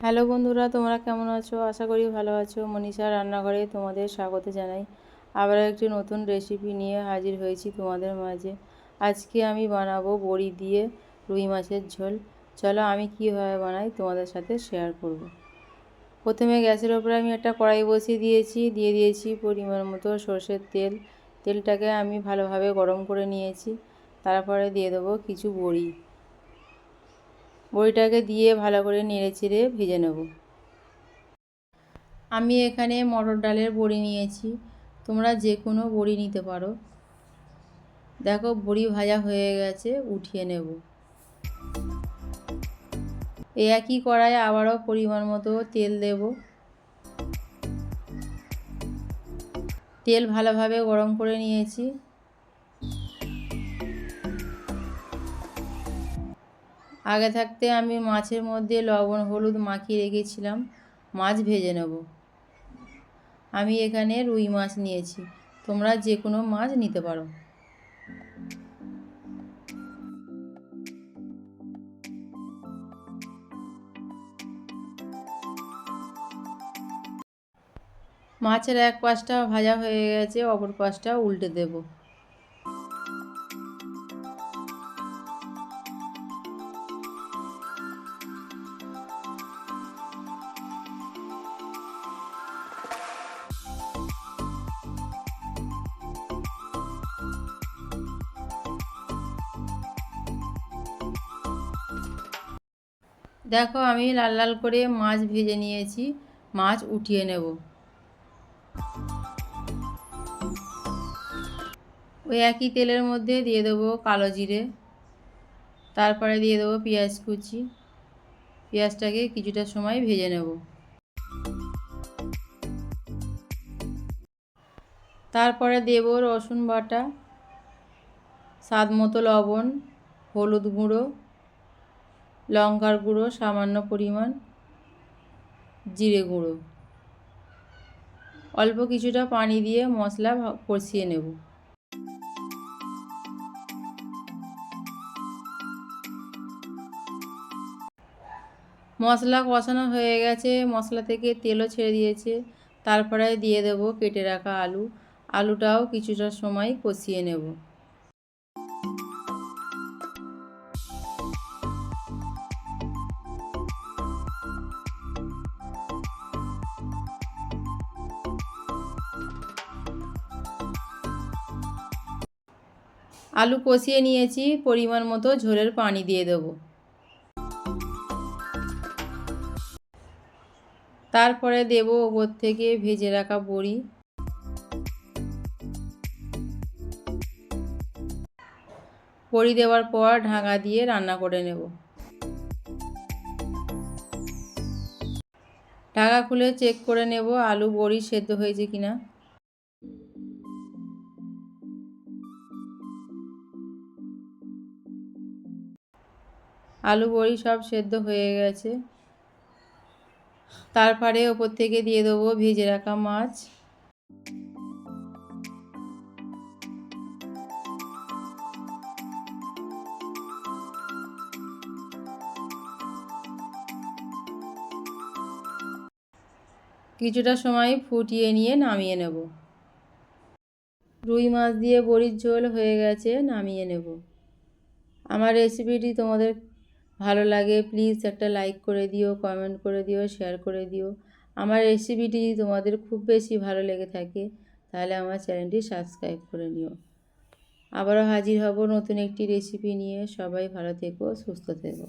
Hello বন্ধুরা, তোমরা কেমন আছো? আশা করি ভালো আছো। মনীষা রান্নাঘরে তোমাদের স্বাগত জানাই। আবার একটি নতুন রেসিপি নিয়ে হাজির হয়েছি তোমাদের মাঝে। আজকে আমি বানাবো বড়ি দিয়ে রুই মাছের ঝোল। চলো আমি কীভাবে বানাই তোমাদের সাথে শেয়ার করব। প্রথমে গ্যাসের ওপরে আমি একটা কড়াই বসিয়ে দিয়েছি। দিয়ে দিয়েছি পরিমাণ মতো সর্ষের তেল। তেলটাকে আমি ভালোভাবে গরম করে নিয়েছি। তারপরে দিয়ে দেবো কিছু বড়ি। বড়িটাকে দিয়ে ভালো করে নেড়ে চেড়ে ভেজে নেব। আমি এখানে মটর ডালের বড়ি নিয়েছি। তোমরা যে কোনো বড়ি নিতে পারো। দেখো, বড়ি ভাজা হয়ে গেছে, উঠিয়ে নেব। এই একই কড়াইয়ে আবারও পরিমাণ মতো তেল দেব। তেল ভালোভাবে গরম করে নিয়েছি। আগে থাকতে আমি মাছের মধ্যে লবণ, হলুদ মাখিয়ে রেখেছিলাম। মাছ ভেজে নেব। আমি এখানে রুই মাছ নিয়েছি। তোমরা যে কোনো মাছ নিতে পারো। মাছের এক পাশটা ভাজা হয়ে গেছে, অপর পাশটা উল্টে দেবো। দেখো, আমি লাল লাল করে মাছ ভেজে নিয়েছি। মাছ উঠিয়ে নেব। ওই একই তেলের মধ্যে দিয়ে দেবো কালো জিরে। তারপরে দিয়ে দেবো পেঁয়াজ কুচি। পেঁয়াজটাকে কিছুটা সময় ভেজে নেব। তারপরে দেব রসুন বাটা, স্বাদ মতো লবণ, হলুদ গুঁড়ো। লঙ্কার গুঁড়ো, সামান্য পরিমাণ জিরে গুঁড়ো। অল্প কিছুটা পানি দিয়ে মশলা কষিয়ে নেব। মশলা কষানো হয়ে গেছে, মশলা থেকে তেলও ছেড়ে দিয়েছে। তারপরে দিয়ে দেব কেটে রাখা আলু। আলুটাও কিছুটা সময় কষিয়ে নেব। আলু কষিয়ে নিয়েছি, পরিমাণ মতো ঝোলের পানি দিয়ে দেব। তারপরে দেব ওপর থেকে ভেজে রাখা বড়ি। বড়ি দেওয়ার পর ঢাকা দিয়ে রান্না করে নেব। ঢাকা খুলে চেক করে নেব আলু বড়ি সেদ্ধ হয়েছে কিনা। আলু, বড়ি সব সেদ্ধ হয়ে গেছে। তারপরে ওপর থেকে দিয়ে দেবো ভেজে রাখা মাছ। কিছুটা সময় ফুটিয়ে নিয়ে নামিয়ে নেব। রুই মাছ দিয়ে বড়ির ঝোল হয়ে গেছে, নামিয়ে নেব। আমার রেসিপিটি তোমাদের ভালো লাগে প্লিজ একটা লাইক করে দিও কমেন্ট করে দিও শেয়ার করে দিও। আমার রেসিপিটি যদি তোমাদের খুব বেশি ভালো লেগে থাকে, তাহলে আমার চ্যানেলটি সাবস্ক্রাইব করে নিও। আবারও হাজির হব নতুন একটি রেসিপি নিয়ে। সবাই ভালো থেকো, সুস্থ থেকো।